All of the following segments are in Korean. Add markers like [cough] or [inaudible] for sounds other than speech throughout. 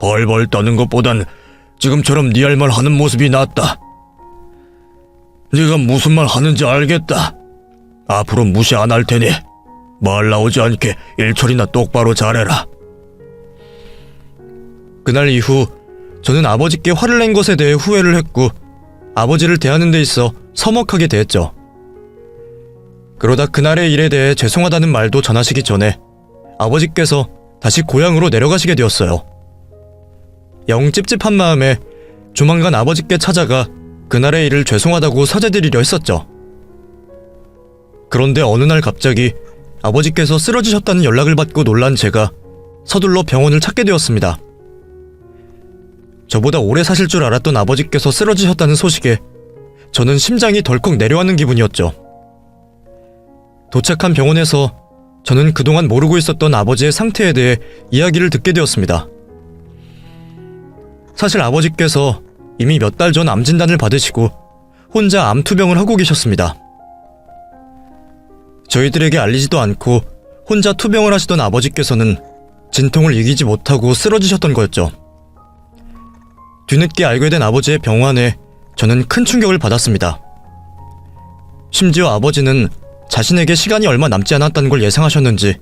벌벌 떠는 것보단 지금처럼 네 할 말 하는 모습이 낫다. 네가 무슨 말 하는지 알겠다. 앞으로 무시 안 할 테니 말 나오지 않게 일처리나 똑바로 잘해라. 그날 이후 저는 아버지께 화를 낸 것에 대해 후회를 했고 아버지를 대하는 데 있어 서먹하게 대했죠. 그러다 그날의 일에 대해 죄송하다는 말도 전하시기 전에 아버지께서 다시 고향으로 내려가시게 되었어요. 영 찝찝한 마음에 조만간 아버지께 찾아가 그날의 일을 죄송하다고 사죄드리려 했었죠. 그런데 어느 날 갑자기 아버지께서 쓰러지셨다는 연락을 받고 놀란 제가 서둘러 병원을 찾게 되었습니다. 저보다 오래 사실 줄 알았던 아버지께서 쓰러지셨다는 소식에 저는 심장이 덜컥 내려앉는 기분이었죠. 도착한 병원에서 저는 그동안 모르고 있었던 아버지의 상태에 대해 이야기를 듣게 되었습니다. 사실 아버지께서 이미 몇 달 전 암 진단을 받으시고 혼자 암 투병을 하고 계셨습니다. 저희들에게 알리지도 않고 혼자 투병을 하시던 아버지께서는 진통을 이기지 못하고 쓰러지셨던 거였죠. 뒤늦게 알게 된 아버지의 병환에 저는 큰 충격을 받았습니다. 심지어 아버지는 자신에게 시간이 얼마 남지 않았다는 걸 예상하셨는지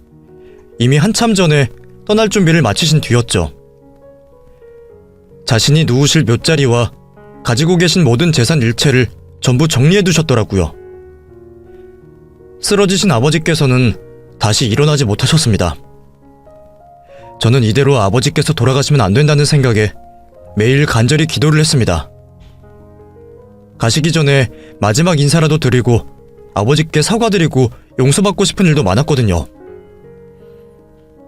이미 한참 전에 떠날 준비를 마치신 뒤였죠. 자신이 누우실 묘자리와 가지고 계신 모든 재산 일체를 전부 정리해 두셨더라고요. 쓰러지신 아버지께서는 다시 일어나지 못하셨습니다. 저는 이대로 아버지께서 돌아가시면 안 된다는 생각에 매일 간절히 기도를 했습니다. 가시기 전에 마지막 인사라도 드리고 아버지께 사과드리고 용서받고 싶은 일도 많았거든요.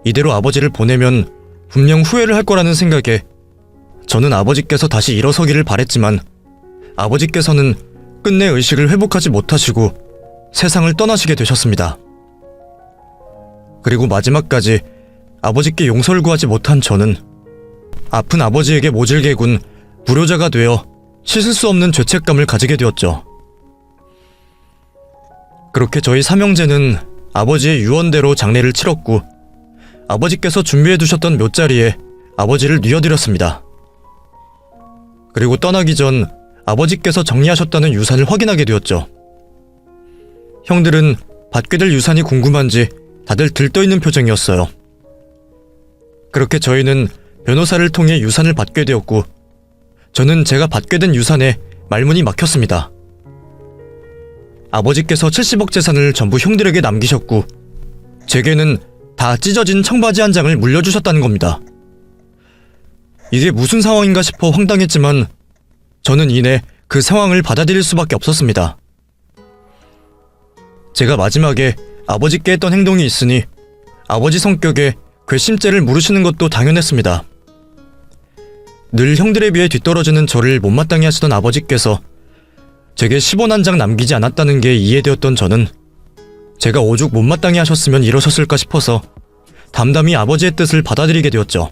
이대로 아버지를 보내면 분명 후회를 할 거라는 생각에 저는 아버지께서 다시 일어서기를 바랬지만 아버지께서는 끝내 의식을 회복하지 못하시고 세상을 떠나시게 되셨습니다. 그리고 마지막까지 아버지께 용서를 구하지 못한 저는 아픈 아버지에게 모질게 군 불효자가 되어 씻을 수 없는 죄책감을 가지게 되었죠. 그렇게 저희 삼형제는 아버지의 유언대로 장례를 치렀고 아버지께서 준비해 두셨던 묘자리에 아버지를 뉘어드렸습니다. 그리고 떠나기 전 아버지께서 정리하셨다는 유산을 확인하게 되었죠. 형들은 받게 될 유산이 궁금한지 다들 들떠있는 표정이었어요. 그렇게 저희는 변호사를 통해 유산을 받게 되었고 저는 제가 받게 된 유산에 말문이 막혔습니다. 아버지께서 70억 재산을 전부 형들에게 남기셨고 제게는 다 찢어진 청바지 한 장을 물려주셨다는 겁니다. 이게 무슨 상황인가 싶어 황당했지만 저는 이내 그 상황을 받아들일 수밖에 없었습니다. 제가 마지막에 아버지께 했던 행동이 있으니 아버지 성격에 괘씸죄를 물으시는 것도 당연했습니다. 늘 형들에 비해 뒤떨어지는 저를 못마땅해 하시던 아버지께서 제게 10원 한 장 남기지 않았다는 게 이해되었던 저는 제가 오죽 못마땅해 하셨으면 이러셨을까 싶어서 담담히 아버지의 뜻을 받아들이게 되었죠.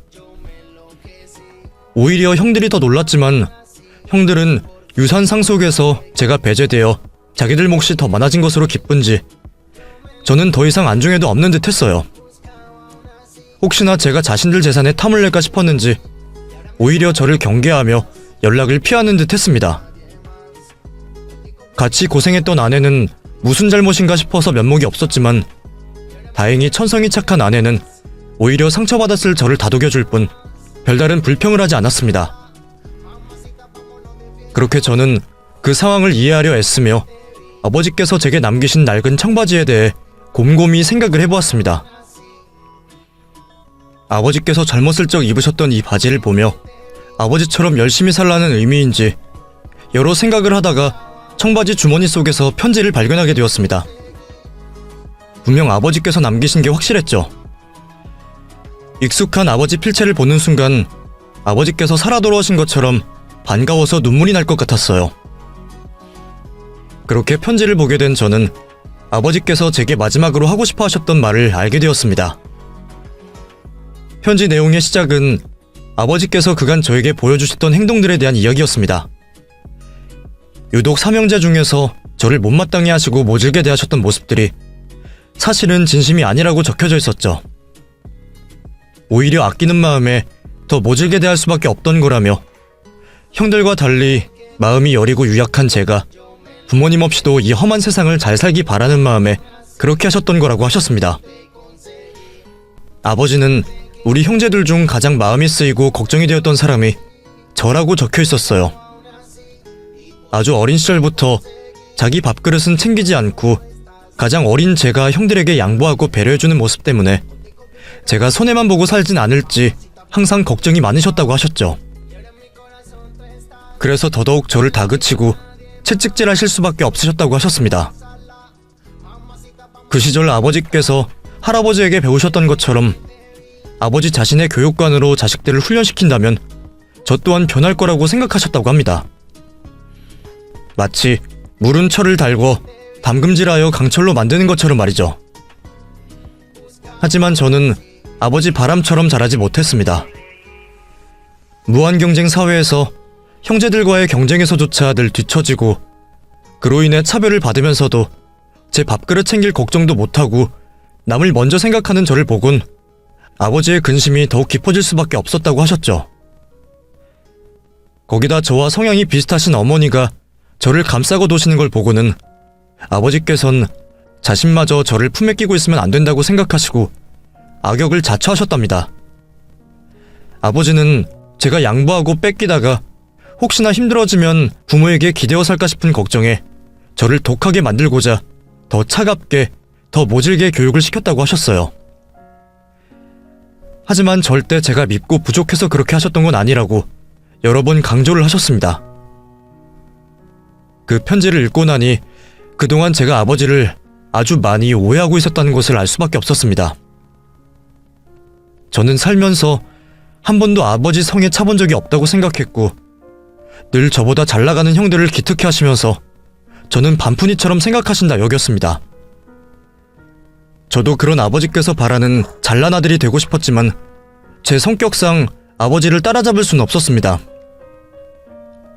오히려 형들이 더 놀랐지만 형들은 유산 상속에서 제가 배제되어 자기들 몫이 더 많아진 것으로 기쁜지 저는 더 이상 안중에도 없는 듯 했어요. 혹시나 제가 자신들 재산에 탐을 낼까 싶었는지 오히려 저를 경계하며 연락을 피하는 듯 했습니다. 같이 고생했던 아내는 무슨 잘못인가 싶어서 면목이 없었지만 다행히 천성이 착한 아내는 오히려 상처받았을 저를 다독여줄 뿐 별다른 불평을 하지 않았습니다. 그렇게 저는 그 상황을 이해하려 애쓰며 아버지께서 제게 남기신 낡은 청바지에 대해 곰곰이 생각을 해보았습니다. 아버지께서 젊었을 적 입으셨던 이 바지를 보며 아버지처럼 열심히 살라는 의미인지 여러 생각을 하다가 청바지 주머니 속에서 편지를 발견하게 되었습니다. 분명 아버지께서 남기신 게 확실했죠. 익숙한 아버지 필체를 보는 순간 아버지께서 살아 돌아오신 것처럼 반가워서 눈물이 날 것 같았어요. 그렇게 편지를 보게 된 저는 아버지께서 제게 마지막으로 하고 싶어 하셨던 말을 알게 되었습니다. 편지 내용의 시작은 아버지께서 그간 저에게 보여주셨던 행동들에 대한 이야기였습니다. 유독 삼형제 중에서 저를 못마땅해 하시고 모질게 대하셨던 모습들이 사실은 진심이 아니라고 적혀져 있었죠. 오히려 아끼는 마음에 더 모질게 대할 수밖에 없던 거라며 형들과 달리 마음이 여리고 유약한 제가 부모님 없이도 이 험한 세상을 잘 살기 바라는 마음에 그렇게 하셨던 거라고 하셨습니다. 아버지는 우리 형제들 중 가장 마음이 쓰이고 걱정이 되었던 사람이 저라고 적혀 있었어요. 아주 어린 시절부터 자기 밥그릇은 챙기지 않고 가장 어린 제가 형들에게 양보하고 배려해주는 모습 때문에 제가 손해만 보고 살진 않을지 항상 걱정이 많으셨다고 하셨죠. 그래서 더더욱 저를 다그치고 채찍질 하실 수밖에 없으셨다고 하셨습니다. 그 시절 아버지께서 할아버지에게 배우셨던 것처럼 아버지 자신의 교육관으로 자식들을 훈련시킨다면 저 또한 변할 거라고 생각하셨다고 합니다. 마치 물은 철을 달고 담금질하여 강철로 만드는 것처럼 말이죠. 하지만 저는 아버지 바람처럼 자라지 못했습니다. 무한 경쟁 사회에서 형제들과의 경쟁에서조차 늘 뒤처지고 그로 인해 차별을 받으면서도 제 밥그릇 챙길 걱정도 못하고 남을 먼저 생각하는 저를 보곤 아버지의 근심이 더욱 깊어질 수밖에 없었다고 하셨죠. 거기다 저와 성향이 비슷하신 어머니가 저를 감싸고 도시는 걸 보고는 아버지께선 자신마저 저를 품에 끼고 있으면 안 된다고 생각하시고 악역을 자처하셨답니다. 아버지는 제가 양보하고 뺏기다가 혹시나 힘들어지면 부모에게 기대어 살까 싶은 걱정에 저를 독하게 만들고자 더 차갑게, 더 모질게 교육을 시켰다고 하셨어요. 하지만 절대 제가 밉고 부족해서 그렇게 하셨던 건 아니라고 여러 번 강조를 하셨습니다. 그 편지를 읽고 나니 그동안 제가 아버지를 아주 많이 오해하고 있었다는 것을 알 수밖에 없었습니다. 저는 살면서 한 번도 아버지 성에 차본 적이 없다고 생각했고 늘 저보다 잘 나가는 형들을 기특해 하시면서 저는 반푼이처럼 생각하신다 여겼습니다. 저도 그런 아버지께서 바라는 잘난 아들이 되고 싶었지만 제 성격상 아버지를 따라잡을 수는 없었습니다.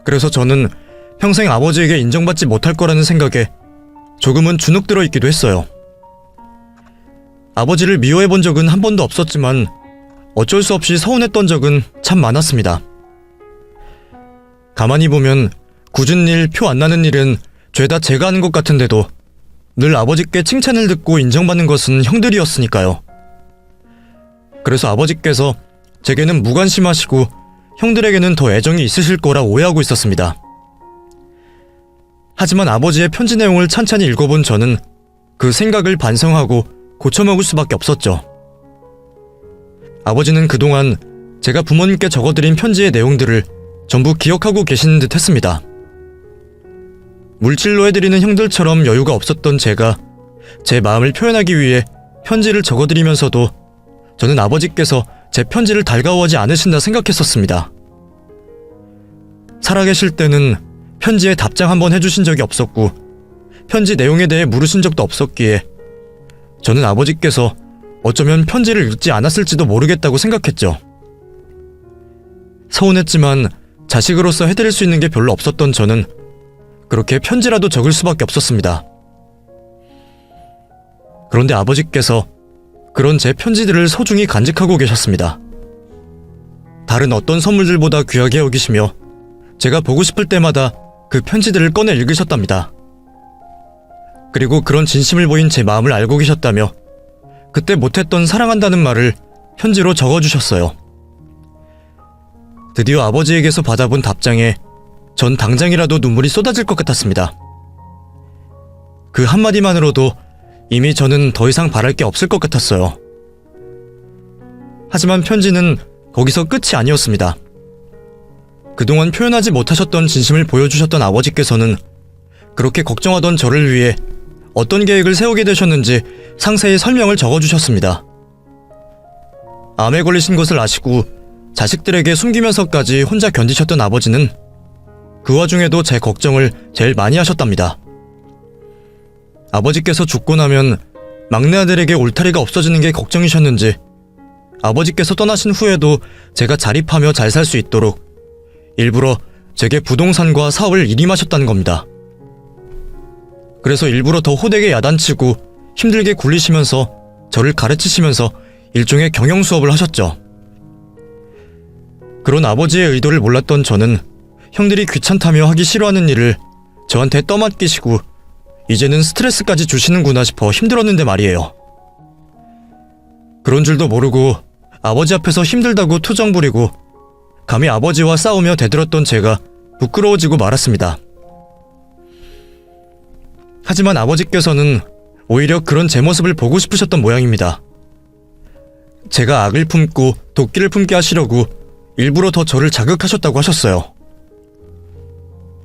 그래서 저는 평생 아버지에게 인정받지 못할 거라는 생각에 조금은 주눅 들어 있기도 했어요. 아버지를 미워해 본 적은 한 번도 없었지만 어쩔 수 없이 서운했던 적은 참 많았습니다. 가만히 보면 굳은 일, 표 안 나는 일은 죄다 제가 하는 것 같은데도 늘 아버지께 칭찬을 듣고 인정받는 것은 형들이었으니까요. 그래서 아버지께서 제게는 무관심하시고 형들에게는 더 애정이 있으실 거라 오해하고 있었습니다. 하지만 아버지의 편지 내용을 찬찬히 읽어본 저는 그 생각을 반성하고 고쳐먹을 수밖에 없었죠. 아버지는 그동안 제가 부모님께 적어드린 편지의 내용들을 전부 기억하고 계시는 듯 했습니다. 물질로 해드리는 형들처럼 여유가 없었던 제가 제 마음을 표현하기 위해 편지를 적어드리면서도 저는 아버지께서 제 편지를 달가워하지 않으신다 생각했었습니다. 살아계실 때는 편지에 답장 한번 해주신 적이 없었고 편지 내용에 대해 물으신 적도 없었기에 저는 아버지께서 어쩌면 편지를 읽지 않았을지도 모르겠다고 생각했죠. 서운했지만 자식으로서 해드릴 수 있는 게 별로 없었던 저는 그렇게 편지라도 적을 수밖에 없었습니다. 그런데 아버지께서 그런 제 편지들을 소중히 간직하고 계셨습니다. 다른 어떤 선물들보다 귀하게 여기시며 제가 보고 싶을 때마다 그 편지들을 꺼내 읽으셨답니다. 그리고 그런 진심을 보인 제 마음을 알고 계셨다며 그때 못했던 사랑한다는 말을 편지로 적어주셨어요. 드디어 아버지에게서 받아본 답장에 전 당장이라도 눈물이 쏟아질 것 같았습니다. 그 한마디만으로도 이미 저는 더 이상 바랄 게 없을 것 같았어요. 하지만 편지는 거기서 끝이 아니었습니다. 그동안 표현하지 못하셨던 진심을 보여주셨던 아버지께서는 그렇게 걱정하던 저를 위해 어떤 계획을 세우게 되셨는지 상세히 설명을 적어주셨습니다. 암에 걸리신 것을 아시고 자식들에게 숨기면서까지 혼자 견디셨던 아버지는 그 와중에도 제 걱정을 제일 많이 하셨답니다. 아버지께서 죽고 나면 막내 아들에게 울타리가 없어지는 게 걱정이셨는지 아버지께서 떠나신 후에도 제가 자립하며 잘 살 수 있도록 일부러 제게 부동산과 사업을 일임하셨다는 겁니다. 그래서 일부러 더 호되게 야단치고 힘들게 굴리시면서 저를 가르치시면서 일종의 경영 수업을 하셨죠. 그런 아버지의 의도를 몰랐던 저는 형들이 귀찮다며 하기 싫어하는 일을 저한테 떠맡기시고 이제는 스트레스까지 주시는구나 싶어 힘들었는데 말이에요. 그런 줄도 모르고 아버지 앞에서 힘들다고 투정 부리고 감히 아버지와 싸우며 대들었던 제가 부끄러워지고 말았습니다. 하지만 아버지께서는 오히려 그런 제 모습을 보고 싶으셨던 모양입니다. 제가 악을 품고 도끼를 품게 하시려고 일부러 더 저를 자극하셨다고 하셨어요.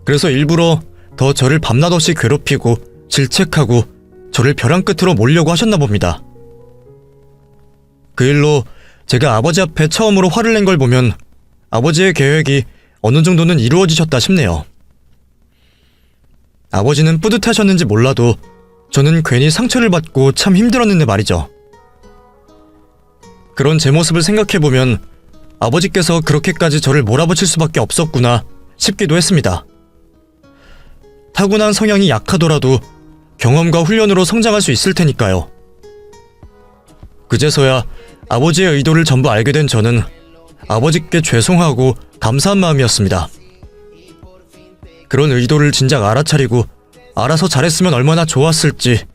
그래서 일부러 더 저를 밤낮 없이 괴롭히고 질책하고 저를 벼랑 끝으로 몰려고 하셨나 봅니다. 그 일로 제가 아버지 앞에 처음으로 화를 낸 걸 보면 아버지의 계획이 어느 정도는 이루어지셨다 싶네요. 아버지는 뿌듯하셨는지 몰라도 저는 괜히 상처를 받고 참 힘들었는데 말이죠. 그런 제 모습을 생각해보면 아버지께서 그렇게까지 저를 몰아붙일 수밖에 없었구나 싶기도 했습니다. 타고난 성향이 약하더라도 경험과 훈련으로 성장할 수 있을 테니까요. 그제서야 아버지의 의도를 전부 알게 된 저는 아버지께 죄송하고 감사한 마음이었습니다. 그런 의도를 진작 알아차리고 알아서 잘했으면 얼마나 좋았을지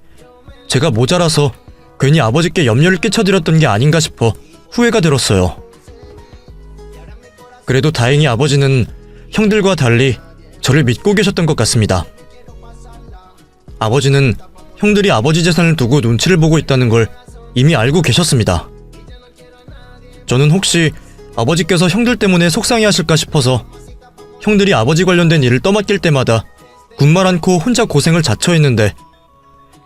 제가 모자라서 괜히 아버지께 염려를 끼쳐드렸던 게 아닌가 싶어 후회가 들었어요. 그래도 다행히 아버지는 형들과 달리 저를 믿고 계셨던 것 같습니다. 아버지는 형들이 아버지 재산을 두고 눈치를 보고 있다는 걸 이미 알고 계셨습니다. 저는 혹시 아버지께서 형들 때문에 속상해 하실까 싶어서 형들이 아버지 관련된 일을 떠맡길 때마다 군말 않고 혼자 고생을 자처했는데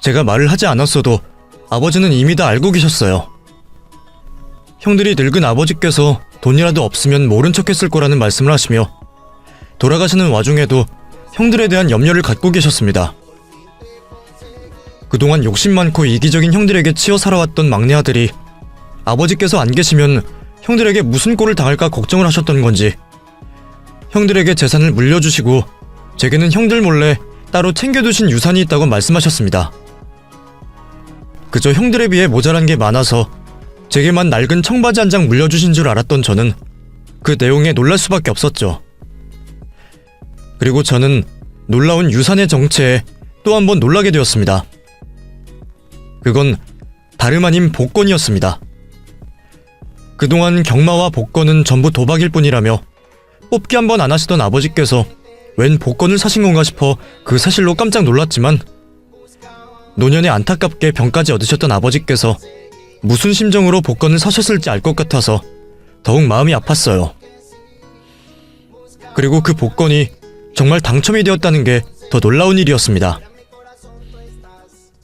제가 말을 하지 않았어도 아버지는 이미 다 알고 계셨어요. 형들이 늙은 아버지께서 돈이라도 없으면 모른 척 했을 거라는 말씀을 하시며 돌아가시는 와중에도 형들에 대한 염려를 갖고 계셨습니다. 그동안 욕심 많고 이기적인 형들에게 치여 살아왔던 막내 아들이 아버지께서 안 계시면 형들에게 무슨 꼴을 당할까 걱정을 하셨던 건지 형들에게 재산을 물려주시고 제게는 형들 몰래 따로 챙겨두신 유산이 있다고 말씀하셨습니다. 그저 형들에 비해 모자란 게 많아서 제게만 낡은 청바지 한 장 물려주신 줄 알았던 저는 그 내용에 놀랄 수밖에 없었죠. 그리고 저는 놀라운 유산의 정체에 또 한 번 놀라게 되었습니다. 그건 다름 아닌 복권이었습니다. 그동안 경마와 복권은 전부 도박일 뿐이라며 뽑기 한 번 안 하시던 아버지께서 웬 복권을 사신 건가 싶어 그 사실로 깜짝 놀랐지만 노년에 안타깝게 병까지 얻으셨던 아버지께서 무슨 심정으로 복권을 사셨을지 알 것 같아서 더욱 마음이 아팠어요. 그리고 그 복권이 정말 당첨이 되었다는 게 더 놀라운 일이었습니다.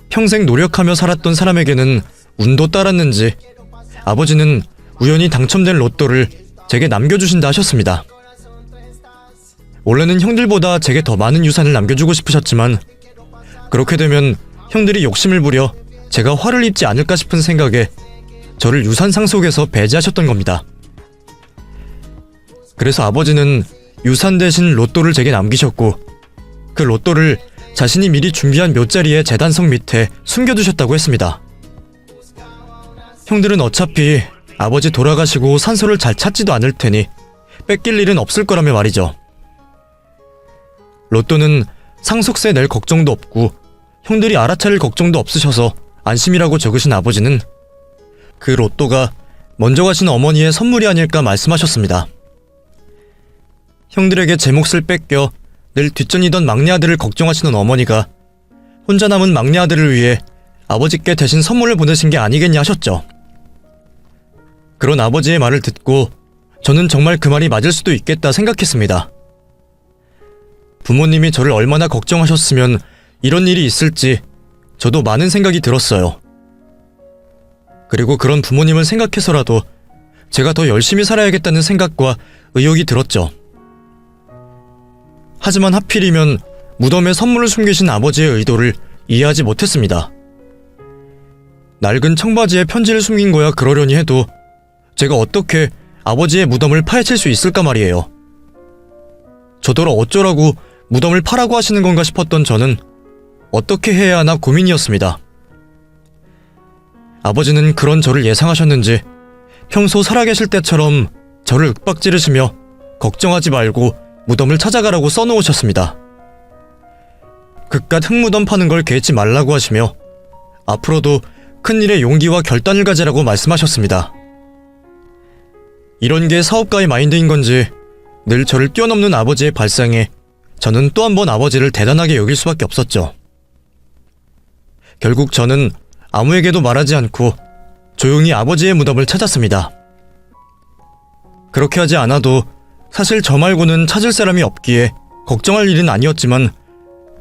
평생 노력하며 살았던 사람에게는 운도 따랐는지 아버지는 우연히 당첨된 로또를 제게 남겨주신다 하셨습니다. 원래는 형들보다 제게 더 많은 유산을 남겨주고 싶으셨지만 그렇게 되면 형들이 욕심을 부려 제가 화를 입지 않을까 싶은 생각에 저를 유산 상속에서 배제하셨던 겁니다. 그래서 아버지는 유산 대신 로또를 제게 남기셨고 그 로또를 자신이 미리 준비한 묘자리의 재단석 밑에 숨겨두셨다고 했습니다. 형들은 어차피 아버지 돌아가시고 산소를 잘 찾지도 않을 테니 뺏길 일은 없을 거라며 말이죠. 로또는 상속세 낼 걱정도 없고 형들이 알아차릴 걱정도 없으셔서 안심이라고 적으신 아버지는 그 로또가 먼저 가신 어머니의 선물이 아닐까 말씀하셨습니다. 형들에게 제 몫을 뺏겨 늘 뒷전이던 막내 아들을 걱정하시는 어머니가 혼자 남은 막내 아들을 위해 아버지께 대신 선물을 보내신 게 아니겠냐 하셨죠. 그런 아버지의 말을 듣고 저는 정말 그 말이 맞을 수도 있겠다 생각했습니다. 부모님이 저를 얼마나 걱정하셨으면 이런 일이 있을지 저도 많은 생각이 들었어요. 그리고 그런 부모님을 생각해서라도 제가 더 열심히 살아야겠다는 생각과 의욕이 들었죠. 하지만 하필이면 무덤에 선물을 숨기신 아버지의 의도를 이해하지 못했습니다. 낡은 청바지에 편지를 숨긴 거야 그러려니 해도 제가 어떻게 아버지의 무덤을 파헤칠 수 있을까 말이에요. 저더러 어쩌라고 무덤을 파라고 하시는 건가 싶었던 저는 어떻게 해야 하나 고민이었습니다. 아버지는 그런 저를 예상하셨는지 평소 살아계실 때처럼 저를 윽박지르시며 걱정하지 말고 무덤을 찾아가라고 써놓으셨습니다. 그깟 흙무덤 파는 걸 개의치 말라고 하시며 앞으로도 큰일에 용기와 결단을 가지라고 말씀하셨습니다. 이런 게 사업가의 마인드인 건지 늘 저를 뛰어넘는 아버지의 발상에 저는 또 한 번 아버지를 대단하게 여길 수밖에 없었죠. 결국 저는 아무에게도 말하지 않고 조용히 아버지의 무덤을 찾았습니다. 그렇게 하지 않아도 사실 저 말고는 찾을 사람이 없기에 걱정할 일은 아니었지만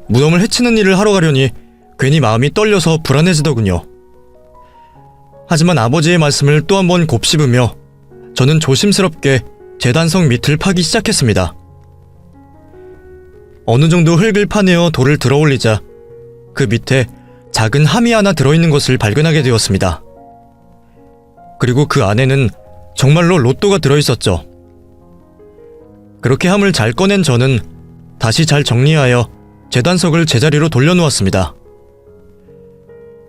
무덤을 해치는 일을 하러 가려니 괜히 마음이 떨려서 불안해지더군요. 하지만 아버지의 말씀을 또 한 번 곱씹으며 저는 조심스럽게 재단석 밑을 파기 시작했습니다. 어느 정도 흙을 파내어 돌을 들어 올리자 그 밑에 작은 함이 하나 들어있는 것을 발견하게 되었습니다. 그리고 그 안에는 정말로 로또가 들어있었죠. 그렇게 함을 잘 꺼낸 저는 다시 잘 정리하여 재단석을 제자리로 돌려놓았습니다.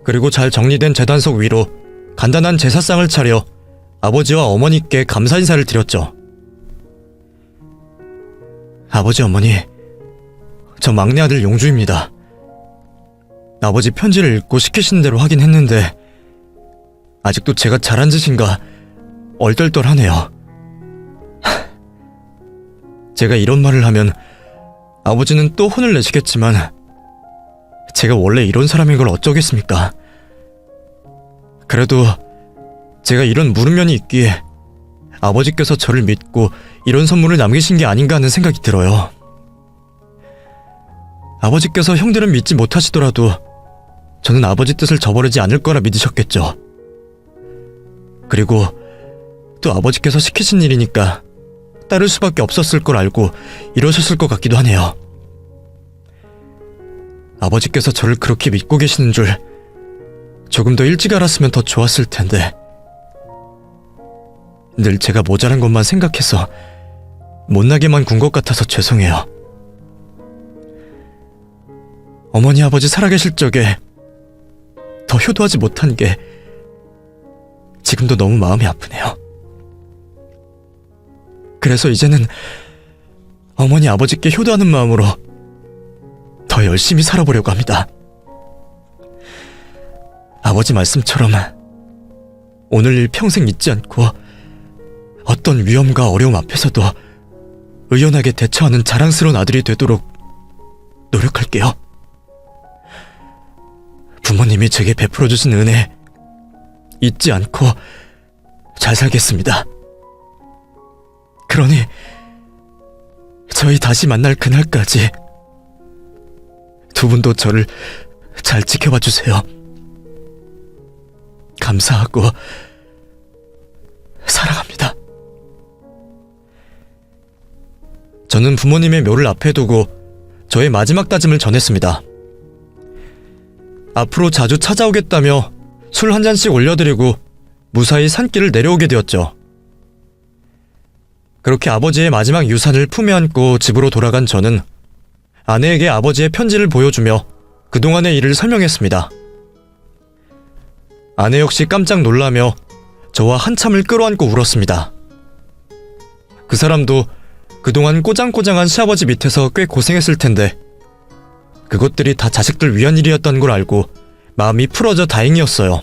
그리고 잘 정리된 재단석 위로 간단한 제사상을 차려 아버지와 어머니께 감사 인사를 드렸죠. 아버지 어머니, 저 막내 아들 용주입니다. 아버지 편지를 읽고 시키신 대로 하긴 했는데 아직도 제가 잘한 짓인가 얼떨떨하네요. [laughs] 제가 이런 말을 하면 아버지는 또 혼을 내시겠지만 제가 원래 이런 사람인 걸 어쩌겠습니까? 그래도 제가 이런 물음면이 있기에 아버지께서 저를 믿고 이런 선물을 남기신 게 아닌가 하는 생각이 들어요. 아버지께서 형들은 믿지 못하시더라도 저는 아버지 뜻을 저버리지 않을 거라 믿으셨겠죠. 그리고 또 아버지께서 시키신 일이니까 따를 수밖에 없었을 걸 알고 이러셨을 것 같기도 하네요. 아버지께서 저를 그렇게 믿고 계시는 줄 조금 더 일찍 알았으면 더 좋았을 텐데. 늘 제가 모자란 것만 생각해서 못나게만 군 것 같아서 죄송해요. 어머니 아버지 살아계실 적에 더 효도하지 못한 게 지금도 너무 마음이 아프네요. 그래서 이제는 어머니 아버지께 효도하는 마음으로 더 열심히 살아보려고 합니다. 아버지 말씀처럼 오늘 일 평생 잊지 않고 어떤 위험과 어려움 앞에서도 의연하게 대처하는 자랑스러운 아들이 되도록 노력할게요. 부모님이 제게 베풀어 주신 은혜 잊지 않고 잘 살겠습니다. 그러니 저희 다시 만날 그날까지 두 분도 저를 잘 지켜봐 주세요. 감사하고 사랑합니다. 저는 부모님의 묘를 앞에 두고 저의 마지막 다짐을 전했습니다. 앞으로 자주 찾아오겠다며 술 한 잔씩 올려드리고 무사히 산길을 내려오게 되었죠. 그렇게 아버지의 마지막 유산을 품에 안고 집으로 돌아간 저는 아내에게 아버지의 편지를 보여주며 그동안의 일을 설명했습니다. 아내 역시 깜짝 놀라며 저와 한참을 끌어안고 울었습니다. 그 사람도 그동안 꼬장꼬장한 시아버지 밑에서 꽤 고생했을 텐데 그것들이 다 자식들 위한 일이었던 걸 알고 마음이 풀어져 다행이었어요.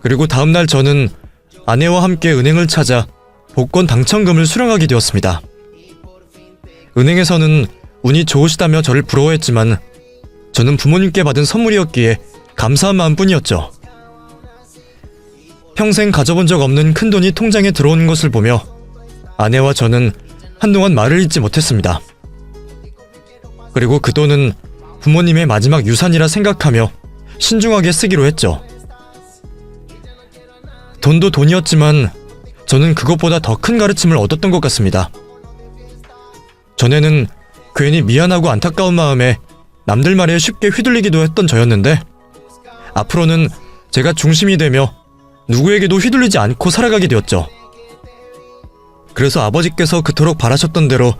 그리고 다음날 저는 아내와 함께 은행을 찾아 복권 당첨금을 수령하게 되었습니다. 은행에서는 운이 좋으시다며 저를 부러워했지만 저는 부모님께 받은 선물이었기에 감사한 마음뿐이었죠. 평생 가져본 적 없는 큰 돈이 통장에 들어오는 것을 보며 아내와 저는 한동안 말을 잇지 못했습니다. 그리고 그 돈은 부모님의 마지막 유산이라 생각하며 신중하게 쓰기로 했죠. 돈도 돈이었지만 저는 그것보다 더 큰 가르침을 얻었던 것 같습니다. 전에는 괜히 미안하고 안타까운 마음에 남들 말에 쉽게 휘둘리기도 했던 저였는데 앞으로는 제가 중심이 되며 누구에게도 휘둘리지 않고 살아가게 되었죠. 그래서 아버지께서 그토록 바라셨던 대로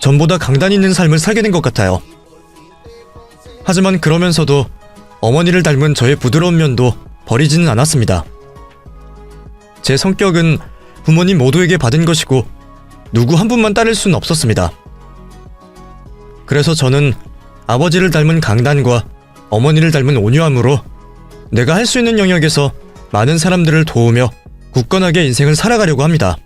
전보다 강단 있는 삶을 살게 된 것 같아요. 하지만 그러면서도 어머니를 닮은 저의 부드러운 면도 버리지는 않았습니다. 제 성격은 부모님 모두에게 받은 것이고 누구 한 분만 따를 수는 없었습니다. 그래서 저는 아버지를 닮은 강단과 어머니를 닮은 온유함으로 내가 할 수 있는 영역에서 많은 사람들을 도우며 굳건하게 인생을 살아가려고 합니다.